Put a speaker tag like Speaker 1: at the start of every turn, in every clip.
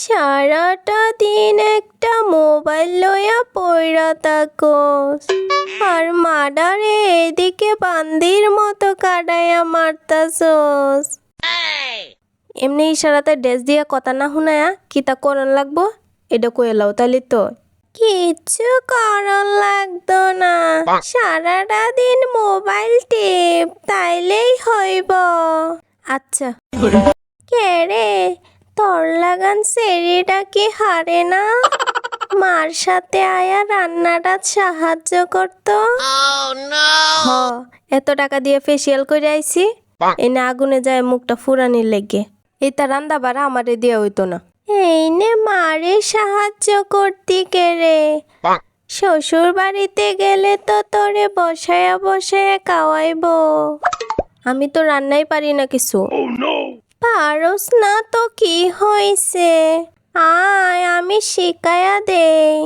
Speaker 1: সারাটা দিন একটা মোবাইল লইয়া পইরা থাকোস। আর মাডারে এদিকে বান্দির মতো কাটাইয়া মারতাছোস। এমনি ইশারাতে ড্রেস দিয়া কথা না শুনায়া কিতা করন লাগবো? এটা কয়ে লাও তাইলে তো। কিচ্ছু করন লাগতো না। সারাটা দিন মোবাইল টিপ তাইলেই হইব। আচ্ছা। কে রে? তোর লাগান সেরিটা কি হারে না? মার সাথে আয়া রান্নাটা সাহায্য করতো। হ এত টাকা দিয়ে ফেসিয়াল করে আইছি। এনে আগুনে যায় মুখটা ফুরানির লেগে। এটা রান্দা বাড়া আমারে দিয়ে হইতো না। এই নে মারে সাহায্য করতি কে রে? শ্বশুর বাড়িতে গেলে তো তোরে বসায়া বসায়া খাওয়াইবো। আমি তো রান্নাই পারি না কিছু। পারস না তো কি হয়েছে আয় আমি শিকায়া দেই।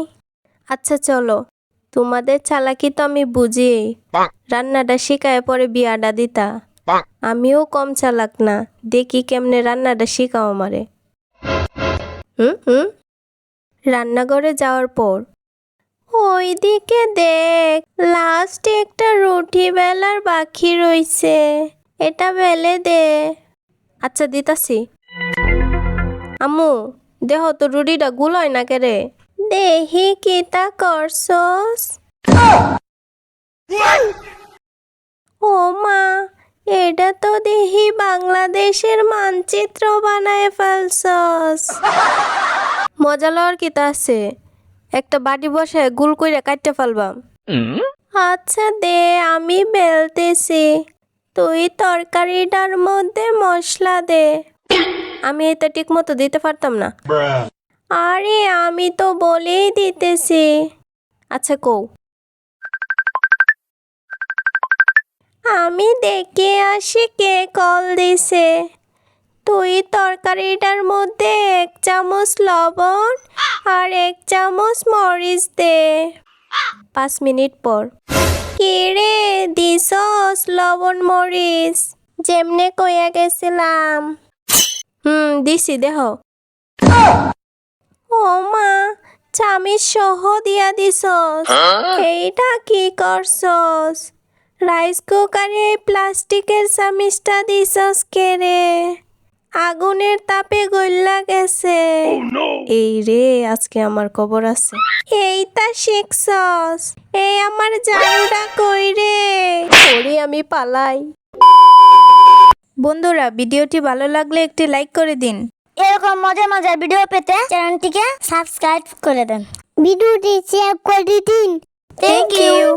Speaker 1: আচ্ছা চলো। তোমাদের চালাকি তো আমি বুঝি। রান্নাটা শিখায় পরে বিয়াটা দিতা। আমিও কম চালাক না। দেখি কেমনে রান্নাটা শিখাও আমারে। হুম হুম। রান্নাঘরে যাওয়ার পর। ওইদিকে দেখ লাস্ট একটা রুটি বেলার বাকি রইছে। এটা বেলে দে। আচ্ছা দিতাছি। আম্মু দেহ তো রুটিটা গুলয় না কেরে? দেহি কিতা করছস? ও মা এটা তো দেহি বাংলাদেশের মানচিত্র বানায় ফেলছস। মজা লওয়ার কিতা আছে? একটা বাটি বসে গুল কইরা কাটতে ফেলবাম। আচ্ছা দে আমি বেলতেছি তুই তরকারিটার মধ্যে মশলা দে। আমি এটা ঠিক মতো দিতে পারতাম না। আরে, আমি তো বলেই দিতেছি। আচ্ছা কও। আমি দেখে আসি কে কল দিছে। তুই তরকারিটার মধ্যে এক চামচ লবণ আর এক চামচ মরিচ দে। পাঁচ মিনিট পর। কে রে দিছস লবণ মরিচ? যেমনে কইয়া গেছিলাম। হুম দিছি দেহ। ও মা চামিচ সহ দিয়া দিছস। এইটা কি করছস? রাইস কুকারে প্লাস্টিকের চামিচটা দিছস কে রে? আগুনের তাপে গল্লা গেছে। এই রে আজকে আমার খবর আছে। এইটা শিখছস। এই আমার জানুটা কই রে? ওরে আমি পালাই। বন্ধুরা ভিডিওটি ভালো লাগলে একটি লাইক করে দিন।
Speaker 2: এরকম মজার মজার ভিডিও পেতে চ্যানেলটিকে সাবস্ক্রাইব করে দেন। ভিডিওটি শেয়ার করে দিন।
Speaker 1: Thank you